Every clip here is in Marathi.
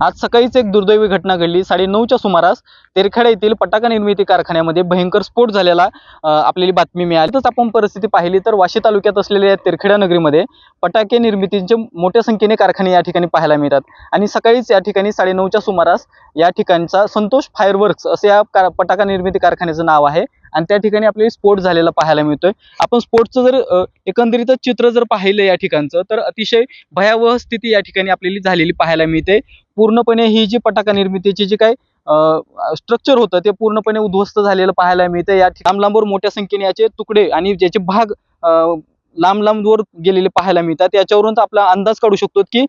आज सकाळीच एक दुर्दैवी घटना घडली. साडेनऊच्या सुमारास तेरखेडा येथील पटाका निर्मिती कारखान्यामध्ये भयंकर स्फोट झालेला आपल्याला बातमी मिळाली. तसंच आपण परिस्थिती पाहिली तर वाशी तालुक्यात असलेल्या या तेरखेडा नगरीमध्ये पटाके निर्मितीचे मोठ्या संख्येने कारखाने या ठिकाणी पाहायला मिळतात. आणि सकाळीच या ठिकाणी साडेनऊच्या सुमारास या ठिकाणचा संतोष फायरवर्क्स असे या कार पटाका निर्मिती कारखान्याचं नाव आहे. आणि त्या ठिकाणी आपल्याला स्फोट झालेला पाहायला मिळतोय. आपण स्फोटचं जर एकंदरीतच चित्र जर पाहिलं या ठिकाणचं तर अतिशय भयावह स्थिती या ठिकाणी आपल्याला झालेली पाहायला मिळते. पूर्णपणे ही जी पटाका निर्मितीची जी काय स्ट्रक्चर होतं ते पूर्णपणे उद्ध्वस्त झालेलं पाहायला मिळतं. या ठिकाणी लांब लांबवर मोठ्या संख्येने याचे तुकडे आणि ज्याचे भाग लांब लांबवर गेलेले पाहायला मिळतात. याच्यावरून तर आपला अंदाज काढू शकतो की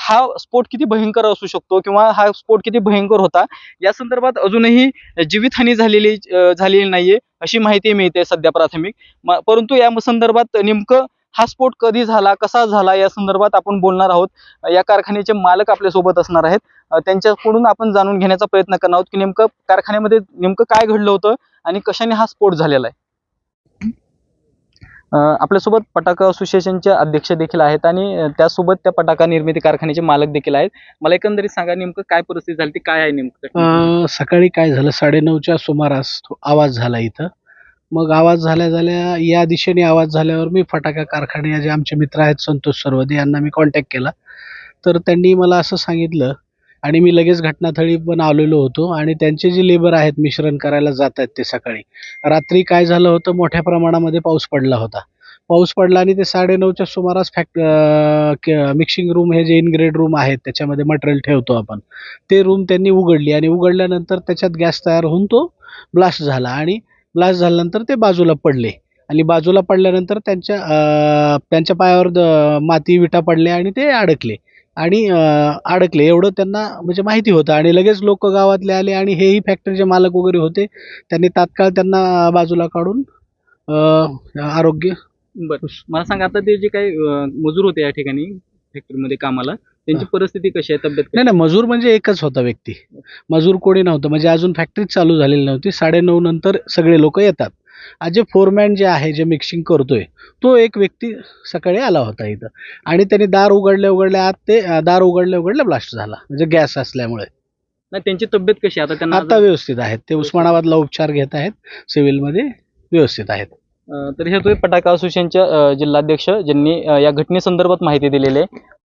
हा स्फोट किती भयंकर असू शकतो किंवा हा स्फोट किती भयंकर होता. या संदर्भात अजूनही जीवितहानी झालेली झालेली नाहीये अशी माहिती मिळते सध्या प्राथमिक. म- परंतु या संदर्भात नेमकं हा स्फोट कधी झाला कसा झाला या संदर्भात आपण बोलणार आहोत. या कारखान्याचे मालक आपल्यासोबत असणार आहेत. त्यांच्याकडून आपण जाणून घेण्याचा प्रयत्न करणार आहोत की नेमकं कारखान्यामध्ये नेमकं काय घडलं होतं आणि कशाने हा स्फोट झालेला आहे. आपल्यासोबत पटाका असोसिएशनचे अध्यक्ष देखील आहेत आणि त्यासोबत त्या पटाका निर्मिती कारखान्याचे मालक देखील आहेत. मला एकंदरीत सांगा नेमकं काय परिस्थिती झाली ती काय आहे नेमकं? सकाळी काय झालं? साडेनऊच्या सुमारास तो आवाज झाला इथं. मग आवाज झाल्या झाल्या या दिशेने आवाज झाल्यावर मी फटाका कारखाने जे आमचे मित्र आहेत संतोष सरवदे यांना मी कॉन्टॅक्ट केला. तर त्यांनी मला असं सांगितलं आणि मी लगेच घटनास्थळी पण आलेलो होतो आणि त्यांचे जे लेबर आहेत मिश्रण करायला जात आहेत ते सकाळी. रात्री काय झालं होतं? मोठ्या प्रमाणामध्ये पाऊस पडला होता. पाऊस पडला आणि ते साडेनऊच्या सुमारास फॅक्ट मिक्सिंग रूम हे जे इनग्रेड रूम आहेत त्याच्यामध्ये मटेरियल ठेवतो आपण. ते रूम त्यांनी उघडली आणि उघडल्यानंतर त्याच्यात गॅस तयार होऊन तो ब्लास्ट झाला आणि ब्लास्ट झाल्यानंतर ते बाजूला पडले. आणि बाजूला पडल्यानंतर त्यांच्या त्यांच्या पायावर द- माती विटा पडल्या आणि ते अडकले. आणि अडकले. एवढं त्यांना म्हणजे माहिती होतं. आणि लगेच लोक गावातले आले आणि हेही फॅक्टरीचे मालक वगैरे होते. त्यांनी तात्काळ त्यांना बाजूला काढून आरोग्य बरं. मला सांगा आता ते जे काही मजूर होते या ठिकाणी फॅक्टरीमध्ये कामाला त्यांची परिस्थिती कशी आहे? तब्येत नाही नाही मजूर म्हणजे एकच होता व्यक्ती. मजूर कोणी नव्हतं. म्हणजे अजून फॅक्टरी चालू झालेली नव्हती. साडेनऊ नंतर सगळे लोक येतात. आज जे फोरमॅन जे आहे जे मिक्सिंग करतोय तो एक व्यक्ती सकाळी आला होता इथं. आणि त्यांनी दार उघडल्या उघडल्या आत ते दार उघडल्या उघडल्या ब्लास्ट झाला. म्हणजे गॅस असल्यामुळे. नाही त्यांची तब्येत कशी आहे? आता त्यांना आता व्यवस्थित आहेत. ते उस्मानाबादला उपचार घेत आहेत. सिव्हिलमध्ये व्यवस्थित आहेत. अ, तर हे होते पटाका असोसिएशनचे अ, जिल्हाध्यक्ष ज्यांनी अ, या घटनेसंदर्भात माहिती दिलेली आहे.